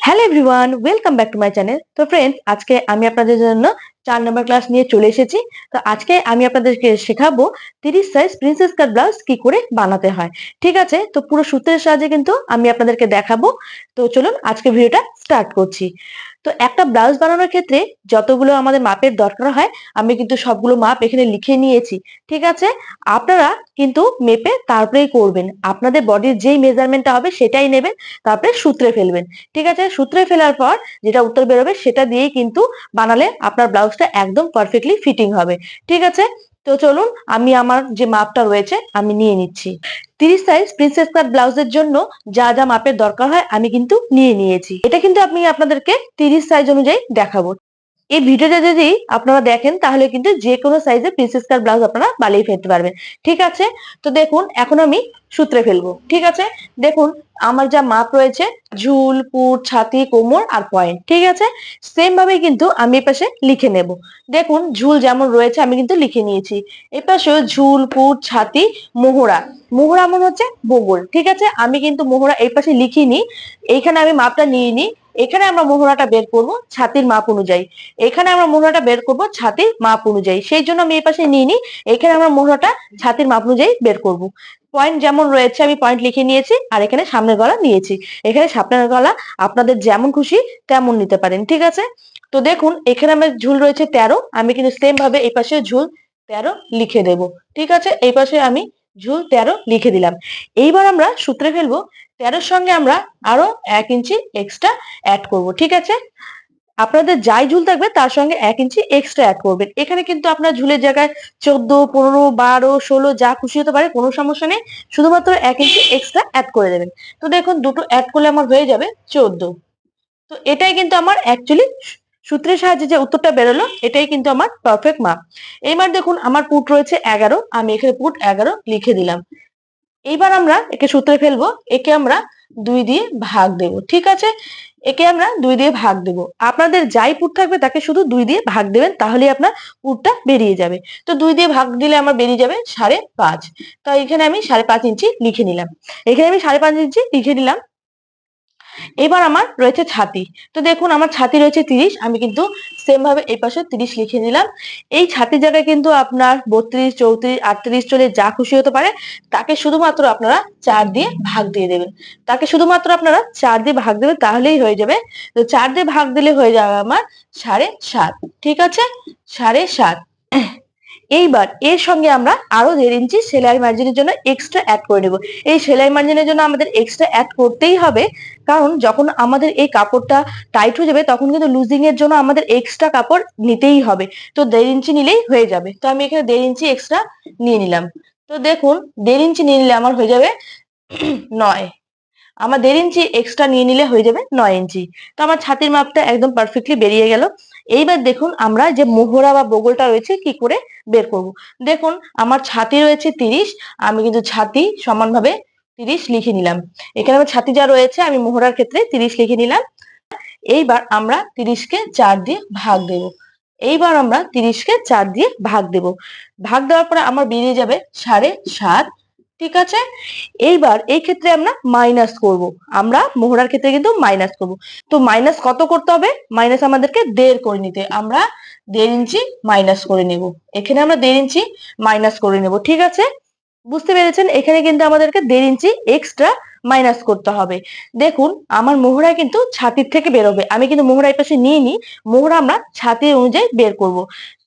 Hello everyone welcome back to my channel তো friends আজকে আমি আপনাদের জন্য চার নম্বর ক্লাস নিয়ে চলে এসেছি। তো আজকে আমি আপনাদেরকে শেখাবো তিরিশ সাইজ প্রিন্সেস কাট ব্লাউজ কি করে বানাতে হয়। ঠিক আছে? তো পুরো সূত্রের সাহায্যে কিন্তু আমি আপনাদেরকে দেখাবো। তো চলুন আজকে ভিডিওটা স্টার্ট করছি। তো একটা ব্লাউজ বানানোর ক্ষেত্রে যতগুলো আমাদের মাপের দরকার হয়, আমি কিন্তু সবগুলো মাপ এখানে লিখে নিয়েছি। ঠিক আছে? আপনারা কিন্তু মেপে তারপরেই করবেন। আপনাদের বডির যেই মেজারমেন্টটা হবে সেটাই নেবেন, তারপরে সূত্রে ফেলবেন। ঠিক আছে? সূত্রে ফেলার পর যেটা উত্তর বেরোবে সেটা দিয়েই কিন্তু বানালে আপনার ব্লাউজটা একদম পারফেক্টলি ফিটিং হবে। ঠিক আছে? তো চলুন, আমি আমার যে মাপটা রয়েছে, আমি নিয়ে নিচ্ছি। তিরিশ সাইজ প্রিন্সেস কাট ব্লাউজের জন্য যা যা মাপের দরকার হয়, আমি কিন্তু নিয়ে নিয়েছি। এটা কিন্তু আমি আপনাদেরকে তিরিশ সাইজ অনুযায়ী দেখাবো। এই ভিডিওটা যদি আপনারা দেখেন, তাহলে কিন্তু যে কোনো সাইজের প্রিন্সেস কাট ব্লাউজ আপনারা বানিয়ে ফেলতে পারবেন। ঠিক আছে? তো দেখুন, এখন আমি সূত্রে ফেলব। ঠিক আছে? দেখুন, আমার যা মাপ রয়েছে, ঝুল পুট ছাতি, কোমর আর পয়েন্ট। ঠিক আছে? সেম ভাবে কিন্তু আমি এ পাশে লিখে নেব। দেখুন, ঝুল যেমন রয়েছে, আমি কিন্তু লিখে নিয়েছি। এ পাশে ঝুল পুট ছাতি, মোহরা। মোহরা মনে হচ্ছে বগল। ঠিক আছে? আমি কিন্তু মোহরা এই পাশে লিখিনি। এইখানে আমি মাপটা নিয়ে নিই। এখানে আমরা মোহরাটা বের করব ছাতির মাপ অনুযায়ী। এখানে আমরা মোহরাটা বের করব ছাতির মাপ অনুযায়ী। সেই জন্য আমি এই পাশে নিয়ে নিই। এখানে আমরা মোহরাটা ছাতির মাপ অনুযায়ী বের করব। পয়েন্ট যেমন রয়েছে আমি পয়েন্ট লিখে নিয়েছি আর এখানে সামনের গলা নিয়েছি। এখানে সামনের গলা আপনাদের যেমন খুশি তেমন নিতে পারেন, ঠিক আছে? তো দেখুন, এখানে আমার ঝুল রয়েছে তেরো। আমি কিন্তু সেম ভাবে এই পাশে ঝুল তেরো লিখে দেব, ঠিক আছে? এই পাশে আমি ঝুল তেরো লিখে দিলাম। এইবার আমরা সূত্রে ফেলব তেরোর সঙ্গে আমরা আরও এক ইঞ্চি এক্সট্রা অ্যাড করব, ঠিক আছে? আপনাদের যাই ঝুল থাকবে তার সঙ্গে এক ইঞ্চি এক্সট্রা অ্যাড করবেন। এখানে কিন্তু আপনার ঝুলের জায়গায় চোদ্দ, পনেরো, বারো, ষোলো, যা খুশি হতে পারে, কোনো সমস্যা নেই। শুধুমাত্র এক ইঞ্চি এক্সট্রা অ্যাড করে দেবেন। তো দেখুন, দুটো অ্যাড করলে আমার হয়ে যাবে চোদ্দ। তো এটাই কিন্তু আমার অ্যাকচুয়ালি সূত্রের সাহায্যে যে উত্তরটা বেরোলো, এটাই কিন্তু আমার পারফেক্ট মাপ এইবার দেখুন, আমার পুট রয়েছে এগারো। আমি এখানে পুট এগারো লিখে দিলাম। এইবার আমরা একে সূত্রে ফেলব, একে আমরা দুই দিয়ে ভাগ দেব, ঠিক আছে? একে আমরা দুই দিয়ে ভাগ দেব। আপনাদের যাই পুট থাকবে তাকে শুধু দুই দিয়ে ভাগ দেবেন তাহলে আপনার পুরটা বেরিয়ে যাবে। তো দুই দিয়ে ভাগ দিলে আমার বেরিয়ে যাবে সাড়ে পাঁচ। তো এখানে আমি সাড়ে পাঁচ ইঞ্চি লিখে নিলাম। এখানে আমি সাড়ে পাঁচ ইঞ্চি লিখে নিলাম। এবার আমার রয়েছে ছাতি। তো দেখুন, আমার ছাতি রয়েছে তিরিশ, আমি কিন্তু সেম ভাবে এই পাশে তিরিশ লিখে নিলাম। এই ছাতির জায়গায় কিন্তু আপনার বত্রিশ, চৌত্রিশ, আটত্রিশ চলে যা খুশি হতে পারে, তাকে শুধুমাত্র আপনারা চার দিয়ে ভাগ দিয়ে দেবেন। তাকে শুধুমাত্র আপনারা চার দিয়ে ভাগ দেবেন, তাহলেই হয়ে যাবে। তো চার দিয়ে ভাগ দিলে হয়ে যাবে আমার সাড়ে সাত। ঠিক আছে? সাড়ে সাত। এইবার এর সঙ্গে আমরা আরও দেড় ইঞ্চি সেলাই মার্জিনের জন্য এক্সট্রা অ্যাড করে নেব। এই সেলাই মার্জিনের জন্য আমাদের এক্সট্রা অ্যাড করতেই হবে, কারণ যখন আমাদের এই কাপড়টা টাইট হয়ে যাবে, তখন কিন্তু লুজিং এর জন্য আমাদের এক্সট্রা কাপড় নিতেই হবে। তো দেড় ইঞ্চি নিলেই হয়ে যাবে। তো আমি এখানে দেড় ইঞ্চি এক্সট্রা নিয়ে নিলাম। তো দেখুন, দেড় ইঞ্চি নিয়ে নিলে আমার হয়ে যাবে নয়। আমার দেড় ইঞ্চি এক্সট্রা নিয়ে নিলে হয়ে যাবে নয় ইঞ্চি। তো আমার ছাতির মাপটা একদম পারফেক্টলি বেরিয়ে গেল। এইবার দেখুন আমরা যে মোহরা বা বগলটা রয়েছে কি করে বের করব। দেখুন, আমার ছাতি রয়েছে তিরিশ, আমি কিন্তু ছাতি সমানভাবে তিরিশ লিখে নিলাম। এখানে আমার ছাতি যা রয়েছে, আমি মোহরার ক্ষেত্রে তিরিশ লিখে নিলাম। এইবার আমরা তিরিশকে চার দিয়ে ভাগ দেব। এইবার আমরা তিরিশকে চার দিয়ে ভাগ দেব। ভাগ দেওয়ার পরে আমার বেরিয়ে যাবে সাড়ে সাত। ঠিক আছে? এইবার এই ক্ষেত্রে আমরা মাইনাস করব। আমরা মোহরার ক্ষেত্রে কিন্তু মাইনাস করব। তো মাইনাস কত করতে হবে? মাইনাস আমাদেরকে দেড় করে নিতে। আমরা দেড় ইঞ্চি মাইনাস করে নেব। এখানে আমরা দেড় ইঞ্চি মাইনাস করে নেব। ঠিক আছে? বুঝতে পেরেছেন? এখানে কিন্তু আমাদেরকে দেড় ইঞ্চি এক্সট্রা মাইনাস করতে হবে। দেখুন, আমার মোহরা কিন্তু ছাতির থেকে বেরোবে। আমি কিন্তু মোহরা পাশে নিয়ে নিই মোহরা আমরা ছাতির অনুযায়ী বের করব।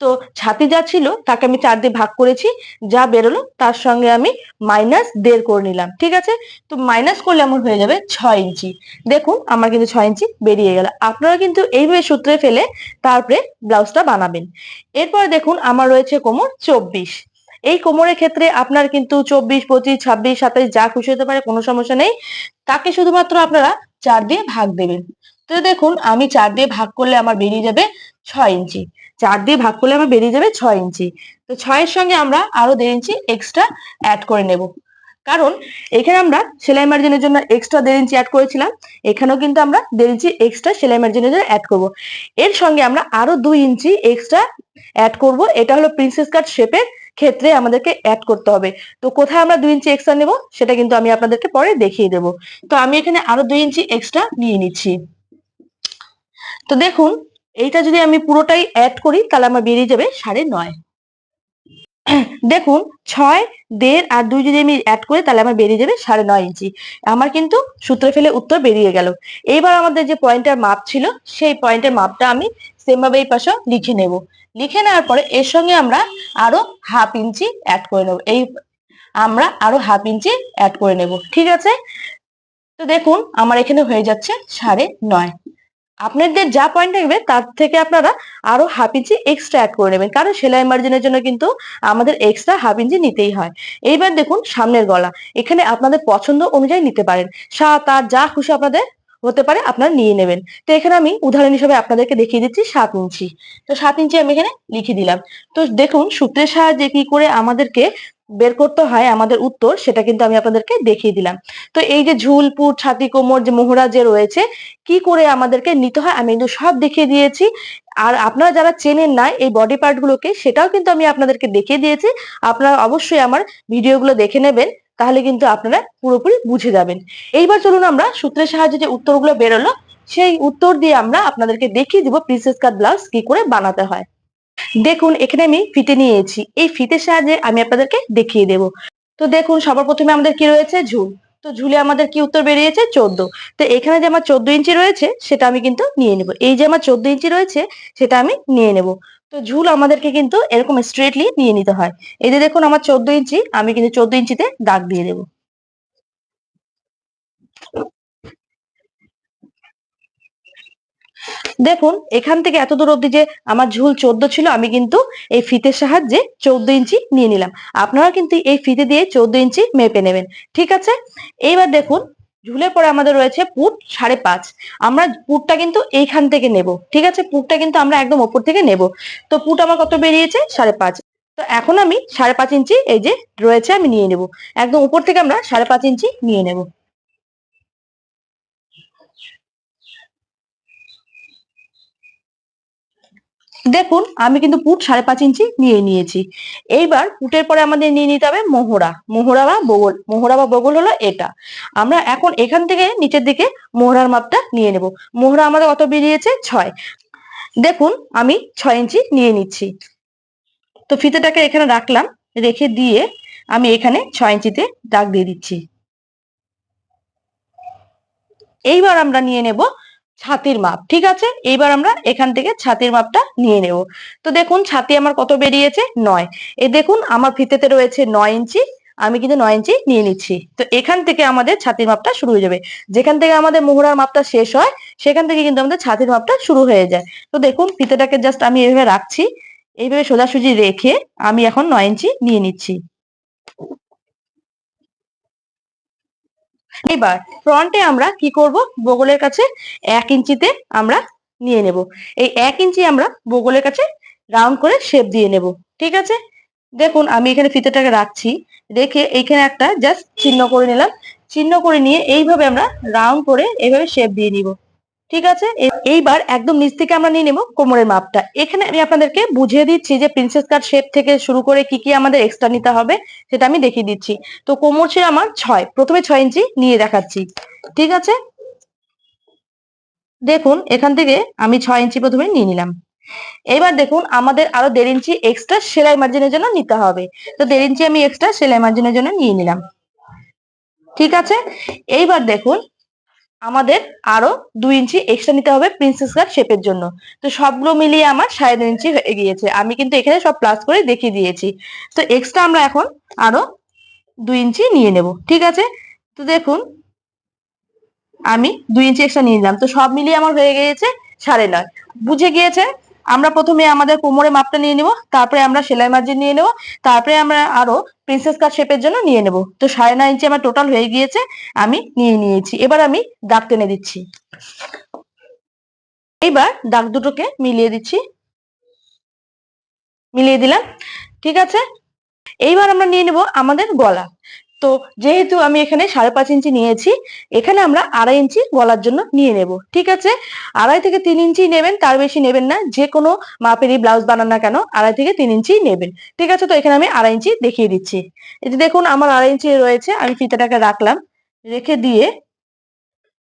তো ছাতি যা ছিল, তাকে আমি চার দিয়ে ভাগ করেছি, যা বেরোলো, তার সঙ্গে আমি মাইনাস দেড় করে নিলাম, ঠিক আছে? তো মাইনাস করলে আমার হয়ে যাবে ছয় ইঞ্চি। দেখুন, আমার কিন্তু ছয় ইঞ্চি বেরিয়ে গেল। আপনারা কিন্তু এইভাবে সূত্রে ফেলে তারপরে ব্লাউজটা বানাবেন। এরপর দেখুন, আমার রয়েছে কোমর চব্বিশ। এই কোমরের ক্ষেত্রে আপনার কিন্তু চব্বিশ, পঁচিশ, ছাব্বিশ, সাতাইশ, যা খুশি হতে পারে, কোনো সমস্যা নেই। তাকে শুধুমাত্র আপনারা চার দিয়ে ভাগ দেবেন। তো দেখুন, আমি চার দিয়ে ভাগ করলে আমার বেরিয়ে যাবে ছয় ইঞ্চি। চার দিয়ে ভাগ করলে আমার বেরিয়ে যাবে ছয় ইঞ্চি। তো ছয়ের সঙ্গে আমরা আরও দেড় ইঞ্চি এক্সট্রা অ্যাড করে নেব। কারণ এখানে আমরা সেলাই মার্জিনের জন্য এক্সট্রা দেড় ইঞ্চি অ্যাড করেছিলাম। এখানেও কিন্তু আমরা দেড় ইঞ্চি এক্সট্রা সেলাই মার্জিনের জন্য অ্যাড করব। এর সঙ্গে আমরা আরও দুই ইঞ্চি এক্সট্রা অ্যাড করব। এটা হলো প্রিন্সেস কাট শেপের ক্ষেত্রে আমাদেরকে অ্যাড করতে হবে। তো কোথায় আমরা দুই ইঞ্চি এক্সট্রা নেব, সেটা কিন্তু আমি আপনাদেরকে পরে দেখিয়ে দেব। তো আমি এখানে আরও দুই ইঞ্চি এক্সট্রা নিয়ে নিচ্ছি। তো দেখুন, এইটা যদি আমি পুরোটাই অ্যাড করি, তাহলে আমার বেরিয়ে যাবে সাড়ে নয়। দেখুন, ছয়, দেড় আর দুই যদি আমি অ্যাড করি, তাহলে আমার বেরিয়ে যাবে সাড়ে নয় ইঞ্চি। আমার কিন্তু সূত্রে ফেলে উত্তর বেরিয়ে গেল। এইবার আমাদের যে পয়েন্টের মাপ ছিল, সেই পয়েন্টের মাপটা আমি সেম ভাবে এই পাশে লিখে নেব। লিখে নেওয়ার পরে এর সঙ্গে আমরা আরও হাফ ইঞ্চি অ্যাড করে নেব। এই আমরা আরও হাফ ইঞ্চি অ্যাড করে নেব। ঠিক আছে? তো দেখুন, আমার এখানে হয়ে যাচ্ছে সাড়ে নয়। আপনাদের যা পয়েন্ট থাকবে, তার থেকে আপনারা আরও হাফ ইঞ্চি এক্সট্রা অ্যাড করে নেবেন। কারণ সেলাই মার্জিনের জন্য কিন্তু আমাদের এক্সট্রা হাফ ইঞ্চি নিতেই হয়। এইবার দেখুন সামনের গলা। এখানে আপনাদের পছন্দ অনুযায়ী নিতে পারেন। সাত, আট, যা খুশি আপনাদের হতে পারে আপনারা নিয়ে নেবেন। তো এখানে আমি উদাহরণ হিসেবে আপনাদেরকে দেখিয়ে দিচ্ছি সাত ইঞ্চি। তো সাত ইঞ্চি আমি এখানে লিখে দিলাম। তো দেখুন সূত্রের সাহায্যে কি করে আমাদেরকে বের করতে হয় আমাদের উত্তর, সেটা কিন্তু আমি আপনাদেরকে দেখিয়ে দিলাম। তো এই যে ঝুলপুর ছাতি, কোমর যে মোহরা যে রয়েছে, কি করে আমাদেরকে নিতে হয় আমি কিন্তু সব দেখিয়ে দিয়েছি। আর আপনারা যারা চেনেন না এই বডি পার্ট গুলোকে, সেটাও কিন্তু আমি আপনাদেরকে দেখিয়ে দিয়েছি। আপনারা অবশ্যই আমার ভিডিওগুলো দেখে নেবেন, তাহলে কিন্তু আপনারা পুরোপুরি বুঝে যাবেন। এইবার চলুন আমরা সূত্রের সাহায্যে যে উত্তরগুলো বেরোলো, সেই উত্তর দিয়ে আমরা আপনাদেরকে দেখিয়ে দিব প্রিন্সেস কাট ব্লাউজ কি করে বানাতে হয়। দেখুন, এখানে আমি ফিতে নিয়েছি। এই ফিতের সাহায্যে আমি আপনাদেরকে দেখিয়ে দেব। তো দেখুন সবার প্রথমে আমাদের কি রয়েছে? ঝুল। তো ঝুলে আমাদের কি উত্তর বেরিয়েছে? চোদ্দ। তো এখানে যে আমার চোদ্দ ইঞ্চি রয়েছে, সেটা আমি কিন্তু নিয়ে নেব। এই যে আমার চোদ্দ ইঞ্চি রয়েছে, সেটা আমি নিয়ে নেব। তো ঝুল আমাদেরকে কিন্তু এরকম স্ট্রেটলি নিয়ে নিতে হয়। এই যে দেখুন, আমার চোদ্দ ইঞ্চি, আমি কিন্তু চোদ্দ ইঞ্চিতে দাগ দিয়ে দেবো। দেখুন, এখান থেকে এত দূর অব্দি যে আমার ঝুল চোদ্দ ছিল, আমি কিন্তু এই ফিতের সাহায্যে চোদ্দ ইঞ্চি নিয়ে নিলাম। আপনারা কিন্তু এই ফিতে দিয়ে চোদ্দ ইঞ্চি মেপে নেবেন, ঠিক আছে? এইবার দেখুন, ঝুলের পরে আমাদের রয়েছে পুট সাড়ে পাঁচ। আমরা পুটটা কিন্তু এইখান থেকে নেব, ঠিক আছে? পুটটা কিন্তু আমরা একদম ওপর থেকে নেব। তো পুট আমার কত বেরিয়েছে? সাড়ে পাঁচ। তো এখন আমি সাড়ে পাঁচ ইঞ্চি এই যে রয়েছে, আমি নিয়ে নেব। একদম উপর থেকে আমরা সাড়ে পাঁচ ইঞ্চি নিয়ে নেব। দেখুন, আমি কিন্তু পুট সাড়ে পাঁচ ইঞ্চি নিয়ে নিয়েছি। এইবার পুটের পরে আমাদের নিয়ে নিতে হবে মোহরা। মোহরা বা বগল। মোহরা বা বগল হলো এটা। আমরা এখন এখান থেকে নিচের দিকে মোহরার মাপটা নিয়ে নেব। মোহরা আমাদের কত বেরিয়েছে? ছয়। দেখুন, আমি ছয় ইঞ্চি নিয়ে নিচ্ছি। তো ফিতেটাকে এখানে রাখলাম, রেখে দিয়ে আমি এখানে ছয় ইঞ্চিতে দাগ দিয়ে দিচ্ছি। এইবার আমরা নিয়ে নেব ছাতির মাপ, ঠিক আছে? এইবার আমরা এখান থেকে ছাতির মাপটা নিয়ে নেব। তো দেখুন, ছাতি আমার কত বেরিয়েছে? নয়। এ দেখুন, আমার ফিতেতে রয়েছে নয় ইঞ্চি, আমি কিন্তু নয় ইঞ্চি নিয়ে নিচ্ছি। তো এখান থেকে আমাদের ছাতির মাপটা শুরু হয়ে যাবে। যেখান থেকে আমাদের মোহরার মাপটা শেষ হয়, সেখান থেকে কিন্তু আমাদের ছাতির মাপটা শুরু হয়ে যায়। তো দেখুন, ফিতেটাকে জাস্ট আমি এইভাবে রাখছি। এইভাবে সোজাসুজি রেখে আমি এখন নয় ইঞ্চি নিয়ে নিচ্ছি। এবার ফ্রন্টে আমরা কি করব? বগলের কাছে এক ইঞ্চিতে আমরা নিয়ে নেব। এই এক ইঞ্চি আমরা বগলের কাছে রাউন্ড করে শেপ দিয়ে নেব। ঠিক আছে? দেখুন, আমি এখানে ফিতেটাকে রাখছি। রেখে এইখানে একটা জাস্ট চিহ্ন করে নিলাম। চিহ্ন করে নিয়ে এইভাবে আমরা রাউন্ড করে এইভাবে শেপ দিয়ে নিব। ঠিক আছে? এইবার একদম নিচ থেকে আমরা নিয়ে নেব কোমরের মাপটা। এখানে আমি আপনাদেরকে বুঝিয়ে দিচ্ছি যে প্রিন্সেস কাট শেপ থেকে শুরু করে কি কি আমাদের এক্সট্রা নিতে হবে, সেটা আমি দেখিয়ে দিচ্ছি। তো কোমর ছিল আমার ছয়, প্রথমে ছয় ইঞ্চি নিয়ে দেখাচ্ছি। ঠিক আছে? দেখুন, এখান থেকে আমি ছয় ইঞ্চি প্রথমে নিয়ে নিলাম। এবার দেখুন, আমাদের আরও দেড় ইঞ্চি এক্সট্রা সেলাই মার্জিনের জন্য নিতে হবে। তো দেড় ইঞ্চি আমি এক্সট্রা সেলাই মার্জিনের জন্য নিয়ে নিলাম। ঠিক আছে? এইবার দেখুন আমাদের আরও দুই ইঞ্চি এক্সট্রা নিতে হবে প্রিন্সেস কাট শেপের জন্য। তো সবগুলো মিলিয়ে আমার সাড়ে তিন ইঞ্চি হয়ে গিয়েছে। আমি কিন্তু এখানে সব প্লাস করে দেখিয়ে দিয়েছি। তো এক্সট্রা আমরা এখন আরও দুই ইঞ্চি নিয়ে নেব, ঠিক আছে? তো দেখুন, আমি দুই ইঞ্চি এক্সট্রা নিয়ে নিলাম। তো সব মিলিয়ে আমার হয়ে গিয়েছে সাড়ে নয়। বুঝে গিয়েছে? আমরা প্রথমে আমাদের কোমরে মাপটা নিয়ে নেব, তারপরে আমরা সেলাই মার্জিন নিয়ে নেব, তারপরে আমরা আরও প্রিন্সেস কাট শেপের জন্য নিয়ে নেব। তো সাড়ে নয় ইঞ্চি আমার টোটাল হয়ে গিয়েছে, আমি নিয়ে নিয়েছি। এবার আমি দাগ টেনে দিচ্ছি। এইবার দাগ দুটোকে মিলিয়ে দিচ্ছি। মিলিয়ে দিলাম, ঠিক আছে? এইবার আমরা নিয়ে নেব আমাদের গলা। তো যেহেতু আমি এখানে সাড়ে পাঁচ ইঞ্চি নিয়েছি, এখানে আমরা আড়াই ইঞ্চি গলার জন্য নিয়ে নেব, ঠিক আছে? আড়াই থেকে তিন ইঞ্চি নেবেন, তার বেশি নেবেন না যে কোনো মাপেরই ব্লাউজ বানান না কেন, আড়াই থেকে তিন ইঞ্চি নেবেন, ঠিক আছে? তো এখানে আমি আড়াই ইঞ্চি দেখিয়ে দিচ্ছি। এই যে দেখুন, আমার আড়াই ইঞ্চি রয়েছে, আমি ফিতাটাকে রাখলাম, রেখে দিয়ে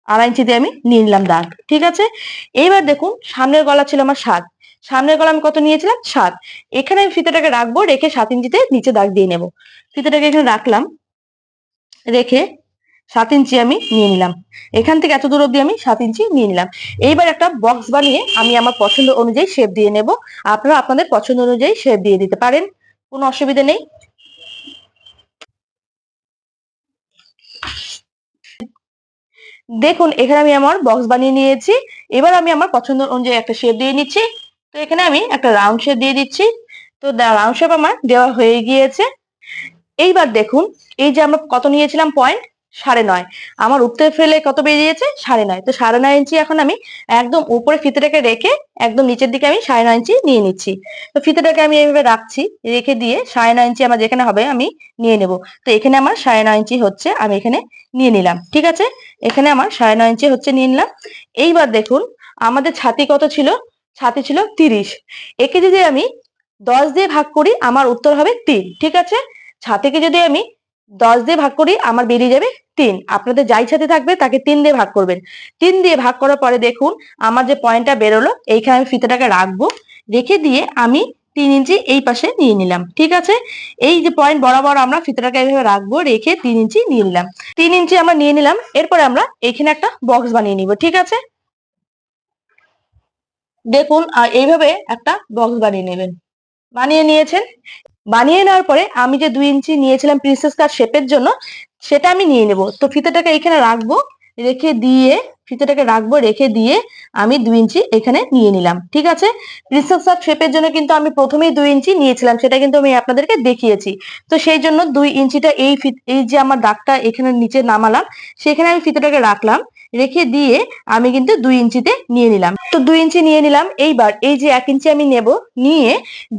আড়াই ইঞ্চি দিয়ে আমি নিয়ে নিলাম দাগ, ঠিক আছে? এইবার দেখুন, সামনের গলা ছিল আমার সাত, সামনের গলা আমি কত নিয়েছিলাম? সাত, এখানে আমি ফিতাটাকে রাখব, রেখে সাত ইঞ্চিতে নিচে দাগ দিয়ে নেব, ফিতাটাকে এখানে রাখলাম রেখে সাত ইঞ্চি আমি নিয়ে নিলাম। এখান থেকে এত দূর অব্দি আমি সাত ইঞ্চি নিয়ে নিলাম। এইবার একটা বক্স বানিয়ে আমি আমার পছন্দ অনুযায়ী শেপ দিয়ে নেব। আপনারা আপনাদের পছন্দ অনুযায়ী শেপ দিয়ে দিতে পারেন। কোনো অসুবিধা নেই। দেখুন, এখানে আমি আমার বক্স বানিয়ে নিয়েছি। এবার আমি আমার পছন্দ অনুযায়ী একটা শেপ দিয়ে নিচ্ছি। তো এখানে আমি একটা রাউন্ড শেপ দিয়ে দিচ্ছি। তো রাউন্ড শেপ আমার দেওয়া হয়ে গিয়েছে। এইবার দেখুন, এই যে আমরা কত নিয়েছিলাম পয়েন্ট সাড়ে নয়। আমার উত্তর ফেলে কত বেরিয়েছে? সাড়ে নয়। তো সাড়ে নয় ইঞ্চি এখন আমি একদম উপরে ফিতেটাকে রেখে একদম নিচের দিকে আমি সাড়ে নয় ইঞ্চি নিয়ে নিচ্ছি। তো ফিতেটাকে আমি এইভাবে রাখছি, রেখে দিয়ে সাড়ে নয় ইঞ্চি আমার যেখানে হবে আমি নিয়ে নেব। তো এখানে আমার সাড়ে নয় ইঞ্চি হচ্ছে, আমি এখানে নিয়ে নিলাম। ঠিক আছে? এখানে আমার সাড়ে নয় ইঞ্চি হচ্ছে নিয়ে নিলাম। এইবার দেখুন, আমাদের ছাতি কত ছিল? ছাতি ছিল তিরিশ। একে যদি আমি দশ দিয়ে ভাগ করি, আমার উত্তর হবে তিন। ঠিক আছে? ছাতিকে যদি আমি দশ দিয়ে ভাগ করি, আমার বেরিয়ে যাবে তিন। আপনাদের যাই ছাতি থাকবে, তাকে তিন দিয়ে ভাগ করবেন। তিন দিয়ে ভাগ করার পরে দেখুন, আমার যে পয়েন্টটা বেরোলো, এইখানে আমি ফিতেটাকে রাখব। রেখে দিয়ে আমি তিন ইঞ্চি এই পাশে নিয়ে নিলাম, ঠিক আছে? এই যে পয়েন্ট বরাবর আমরা ফিতেটাকে এইভাবে রাখব, রেখে তিন ইঞ্চি নিয়ে নিলাম। তিন ইঞ্চি আমরা নিয়ে নিলাম, এরপরে আমরা এখানে একটা বক্স বানিয়ে নিব, ঠিক আছে? দেখুন এইভাবে একটা বক্স বানিয়ে নেবেন। বানিয়ে নিয়েছেন। বানিয়ে নেওয়ার পরে আমি যে দুই ইঞ্চি নিয়েছিলাম প্রিন্সেস কাট শেপের জন্য, সেটা আমি নিয়ে নেব। তো ফিতেটাকে এখানে রাখব, রেখে দিয়ে, ফিতেটাকে রাখব, রেখে দিয়ে আমি দুই ইঞ্চি এখানে নিয়ে নিলাম। ঠিক আছে? প্রিন্সেস কাট শেপের জন্য কিন্তু আমি প্রথমেই দুই ইঞ্চি নিয়েছিলাম, সেটা কিন্তু আমি আপনাদেরকে দেখিয়েছি। তো সেই জন্য দুই ইঞ্চিটা এই এই যে আমার দাগটা এখানে নিচে নামালাম, সেখানে আমি ফিতেটাকে রাখলাম। রেখে দিয়ে আমি কিন্তু দুই ইঞ্চিতে নিয়ে নিলাম। তো দুই ইঞ্চি নিয়ে নিলাম। এইবার এই যে এক ইঞ্চি আমি নেব, নিয়ে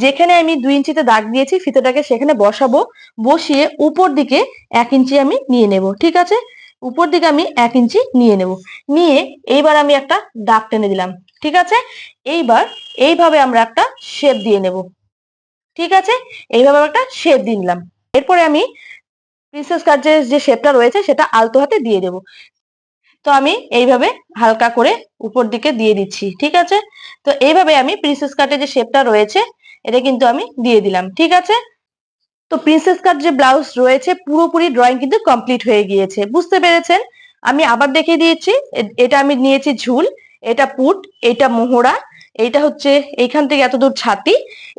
যেখানে আমি দুই ইঞ্চিতে দাগ দিয়েছি ফিতেটাকে সেখানে বসাবো। বসিয়ে উপর দিকে এক ইঞ্চি আমি নিয়ে নেব, ঠিক আছে? উপর দিকে আমি এক ইঞ্চি নিয়ে নেব। নিয়ে এইবার আমি একটা দাগ টেনে দিলাম, ঠিক আছে? এইবার এইভাবে আমরা একটা শেপ দিয়ে নেব, ঠিক আছে? এইভাবে একটা শেপ দিয়ে নিলাম। এরপরে আমি প্রিন্সেস কার্ডের যে শেপটা রয়েছে সেটা আলতো হাতে দিয়ে দেব। তো আমি এইভাবে হালকা করে উপর দিকে দিয়ে দিচ্ছি, ঠিক আছে? তো এইভাবে আমি প্রিন্সেস কাটের যে শেপটা রয়েছে, এটা কিন্তু আমি দিয়ে দিলাম, ঠিক আছে? তো প্রিন্সেস কাট যে ব্লাউজ রয়েছে, পুরোপুরি ড্রয়িং কিন্তু কমপ্লিট হয়ে গিয়েছে, বুঝতে পেরেছেন? আমি আবার দেখিয়ে দিয়েছি এটা আমি নিয়েছি ঝুল, এটা পুট, এটা মোহরা এইটা হচ্ছে এইখান থেকে এত দূর ছাতি,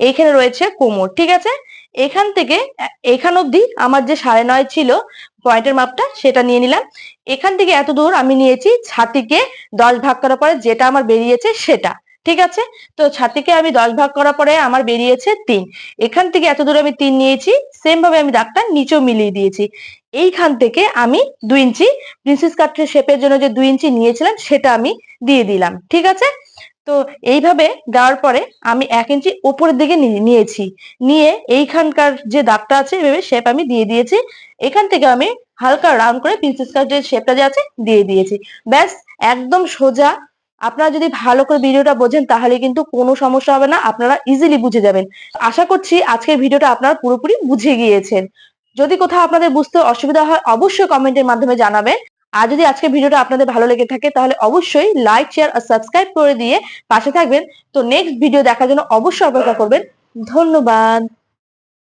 এইখানে রয়েছে কোমর, ঠিক আছে? এখান থেকে এখান অবধি আমার যে সাড়ে নয় ছিল পয়েন্টের মাপটা, সেটা নিয়ে নিলাম। এখান থেকে এত দূর আমি নিয়েছি ছাতিকে দশ ভাগ করার পরে যেটা আমার বেরিয়েছে সেটা, ঠিক আছে? তো ছাতিকে আমি দশ ভাগ করার পরে আমার বেরিয়েছে তিন। এখান থেকে এত দূর আমি তিন নিয়েছি সেম ভাবে আমি দাগটা নিচেও মিলিয়ে দিয়েছি। এইখান থেকে আমি দুই ইঞ্চি প্রিন্সেস কাটের শেপের জন্য যে দুই ইঞ্চি নিয়েছিলাম সেটা আমি দিয়ে দিলাম, ঠিক আছে? তো এইভাবে দেওয়ার পরে আমি এক ইঞ্চি ওপরের দিকে নিয়েছি। নিয়ে এইখানকার যে দাগটা আছে, এভাবে শেপ আমি দিয়ে দিয়েছি। এখান থেকে আমি হালকা রাউন্ড করে প্রিন্সেস কাটের শেপটা যে আছে, দিয়ে দিয়েছি। ব্যাস, একদম সোজা। আপনারা যদি ভালো করে ভিডিওটা বোঝেন, তাহলে কিন্তু কোনো সমস্যা হবে না। আপনারা ইজিলি বুঝে যাবেন। আশা করছি আজকের ভিডিওটা আপনারা পুরোপুরি বুঝে গিয়েছেন। যদি কোথাও আপনাদের বুঝতে অসুবিধা হয়, অবশ্যই কমেন্টের মাধ্যমে জানাবেন। আর যদি আজকের ভিডিওটা আপনাদের ভালো লেগে থাকে, তাহলে অবশ্যই লাইক শেয়ার আর সাবস্ক্রাইব করে দিয়ে পাশে থাকবেন। তো নেক্সট ভিডিও দেখার জন্য অবশ্যই অপেক্ষা করবেন। ধন্যবাদ।